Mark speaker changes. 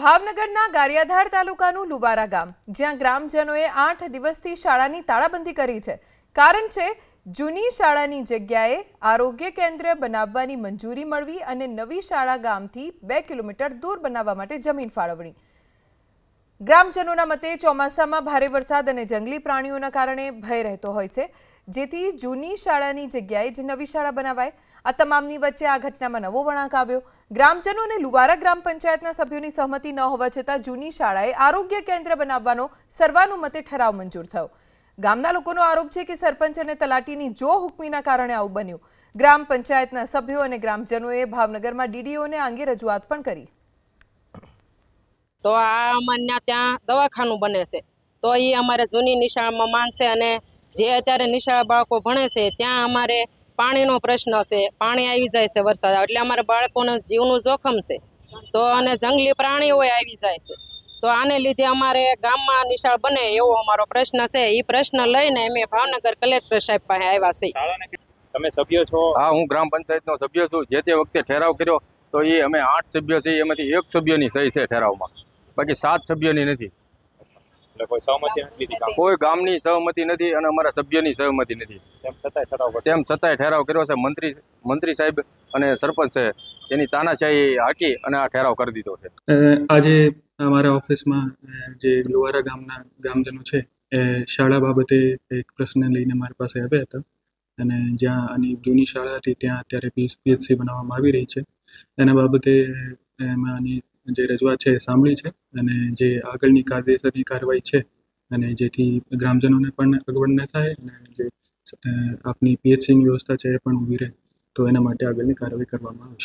Speaker 1: ભાવનગરના ગારિયાધાર તાલુકાનું લુવારા ગામ, જ્યાં ગ્રામજનોએ આઠ દિવસથી શાળાની તાળાબંધી કરી છે. કારણ છે, જૂની શાળાની જગ્યાએ આરોગ્ય કેન્દ્ર બનાવવાની મંજૂરી મળવી અને નવી શાળા ગામથી બે કિલોમીટર દૂર બનાવવા માટે જમીન ફાળવણી. ગ્રામજનોના મતે ચોમાસામાં ભારે વરસાદ અને જંગલી પ્રાણીઓના કારણે ભય રહેતો હોય છે. જેથી જૂની શાળાની જગ્યાએ જ નવી શાળા બનાવાય. આ તમામની વચ્ચે આ ઘટનામાં નવો વળાંક આવ્યો. ગ્રામજનો અને લુવારા ગ્રામ પંચાયતના સભ્યોની સહમતિ ન હોવા છતાં જૂની શાળાએ આરોગ્ય કેન્દ્ર બનાવવાનો સર્વાનુમતે ઠરાવ મંજૂર થયો. ગામના લોકોનો આરોપ છે કે સરપંચ અને તલાટીની જો હુકમીના કારણે આવું બન્યું. ગ્રામ પંચાયતના સભ્યો અને ગ્રામજનોએ ભાવનગરમાં ડીડીઓને આ અંગે રજૂઆત પણ કરી.
Speaker 2: તો આ અમારે ત્યાં દવાખાનું બને છે. તો એ અમારે જૂની નિશાળમાં માંગશે અને જે અત્યારે નિશાળ બાળકો ભણે છે ત્યાં અમારે પાણીનો પ્રશ્ન છે પાણી આવી જાય છે વરસાદ. એટલે અમારે બાળકોને જીવનું જોખમ છે. તો અને જંગલી પ્રાણીઓ આવી જાય છે. તો આને લીધે અમારે ગામમાં નિશાળ બને એવો અમારો પ્રશ્ન છે. એ પ્રશ્ન લઈને અમે ભાવનગર કલેક્ટર સાહેબ પાસે આવ્યા
Speaker 3: છે તમે સભ્ય છો?
Speaker 4: હા હું ગ્રામ પંચાયતનો સભ્ય છું. જે તે વખતે ઠેરાવ કર્યો તો એ અમે આઠ સભ્યો છે એમાંથી એક સભ્યની સહી છે ઠેરાવમાં. બાકી સાત સભ્યોની નથી.
Speaker 3: એટલે કોઈ સહમતિ નથી લીધી
Speaker 4: કોઈ ગામની સહમતિ નથી અને અમારા સભ્યની સહમતિ નથી.
Speaker 3: તેમ છતાંય ઠરાવ
Speaker 4: તેમ છતાંય ઠેરાવ કર્યો છે. મંત્રી મંત્રી સાહેબ અને સરપંચ છે એની તાનાશાહી હાકી અને આ ઠેરાવ કરી દીધો છે.
Speaker 5: આજે અમારા ઓફિસમાં જે લુવારા ગામના ગામજનો છે એ શાળા બાબતે એક પ્રશ્ન લઈને મારી પાસે આવ્યા હતા. અને જ્યાં આની જૂની શાળા હતી ત્યાં અત્યારે પીએચસી બનાવવામાં આવી રહી છે. એના બાબતે એમાં આની જે રજૂઆત છે એ સાંભળી છે અને જે આગળની કાયદેસરની કાર્યવાહી છે અને જેથી ગ્રામજનોને પણ અગવડ ન થાય અને જે આપની પીએચસીની વ્યવસ્થા છે એ પણ ઊભી રહે, તો એના માટે આગળની કાર્યવાહી કરવામાં આવશે.